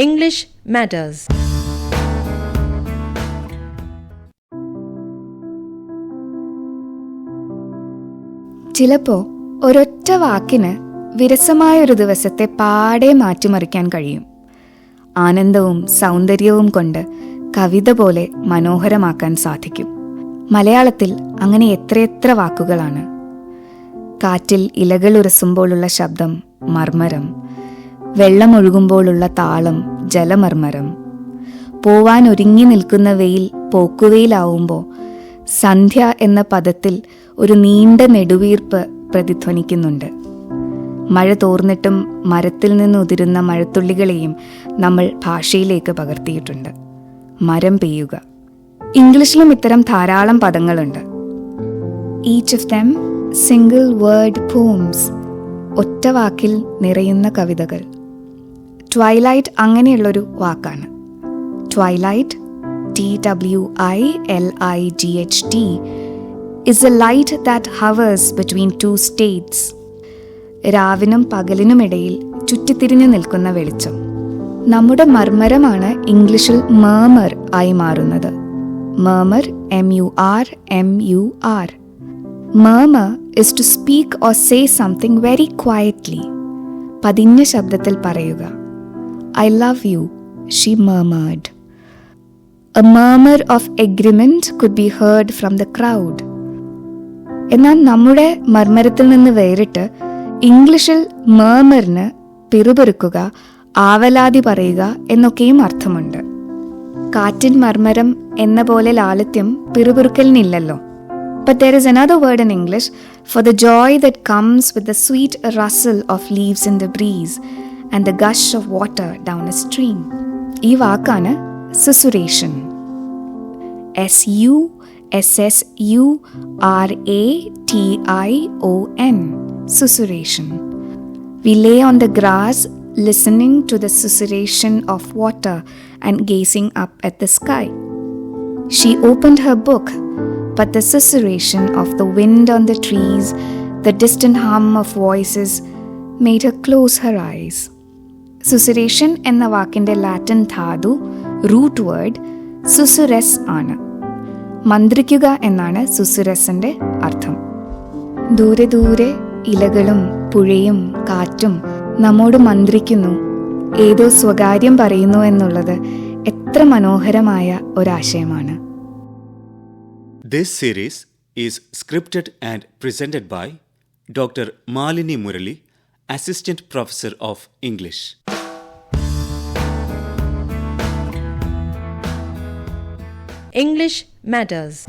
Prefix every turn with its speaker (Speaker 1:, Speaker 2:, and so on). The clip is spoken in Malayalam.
Speaker 1: English Matters.
Speaker 2: ചിലപ്പോ ഒരൊറ്റ വാക്കിന് വിരസമായ ഒരു ദിവസത്തെ പാടെ മാറ്റിമറിക്കാൻ കഴിയും. ആനന്ദവും സൗന്ദര്യവും കൊണ്ട് കവിത പോലെ മനോഹരമാക്കാൻ സാധിക്കും. മലയാളത്തിൽ അങ്ങനെ എത്രയെത്ര വാക്കുകളാണ്. കാറ്റിൽ ഇലകൾ ഉരസുമ്പോഴുള്ള ശബ്ദം മർമരം വെള്ളമൊഴുകുമ്പോഴുള്ള താളം ജലമർമരം പോവാൻ ഒരുങ്ങി നിൽക്കുന്ന വെയിൽ പോക്കുവെയിലാവുമ്പോൾ സന്ധ്യ എന്ന പദത്തിൽ ഒരു നീണ്ട നെടുവീർപ്പ് പ്രതിധ്വനിക്കുന്നുണ്ട്. മഴ തോർന്നിട്ടും മരത്തിൽ നിന്ന് ഉതിരുന്ന മഴത്തുള്ളികളെയും നമ്മൾ ഭാഷയിലേക്ക് പകർത്തിയിട്ടുണ്ട്. മരം പെയ്യുക. ഇംഗ്ലീഷിലും ഇത്തരം ധാരാളം പദങ്ങളുണ്ട്. Each of them single word poems ഒറ്റവാക്കിൽ നിറയുന്ന കവിതകൾ. ട്വൈലൈറ്റ് അങ്ങനെയുള്ളൊരു വാക്കാണ്. Twilight T W I L I G H T is a light that hovers between two states രാവിനും പകലിനുമിടയിൽ ചുറ്റിത്തിരിഞ്ഞു നിൽക്കുന്ന വെളിച്ചം. നമ്മുടെ മർമരമാണ് ഇംഗ്ലീഷിൽ മേമർ ആയി മാറുന്നത്. Murmur M U R M U R murmur is to speak or say something very quietly പതിഞ്ഞ ശബ്ദത്തിൽ പറയുക. I love you, she murmured. A murmur of agreement could be heard from the crowd. എന്നാൽ നമ്മുടെ മർമരത്തിൽ നിന്ന് വേറിട്ട് ഇംഗ്ലീഷിൽ മേമറിന് പിറുപെറുക്കുക ആവലാതി പറയുക എന്നൊക്കെയും അർത്ഥമുണ്ട് കാറ്റിൻ മർമരം എന്ന പോലെ ലാളിത്യം പിറുപിറുക്കലിനില്ലല്ലോ But there is another word in English for the joy that comes with the sweet rustle of leaves in the breeze and the gush of water down a stream. ഈ വാക്കാണ് susurration S U S S U R A T I O N susurration We lay on the grass, listening to the susurration of water and gazing up at the sky. She opened her book, but the susurration of the wind on the trees, the distant hum of voices, made her close her eyes. സുസുരേഷൻ എന്ന വാക്കിന്റെ ലാറ്റിൻ ധാതു റൂട്ട് വേർഡ് സുസുരസ് ആണ് മന്ത്രിക്കുക എന്നാണ് സുസുരസിന്റെ അർത്ഥം ദൂരെ ദൂരെ ഇലകളും പുഴയും കാറ്റും നമ്മോട് മന്ത്രിക്കുന്നു ഏതോ സ്വകാര്യം പറയുന്നു എന്നുള്ളത് എത്ര മനോഹരമായ ഒരാശയമാണ്
Speaker 3: This series is scripted and presented by Dr. Malini Murali, Assistant Professor of English.
Speaker 1: English Matters.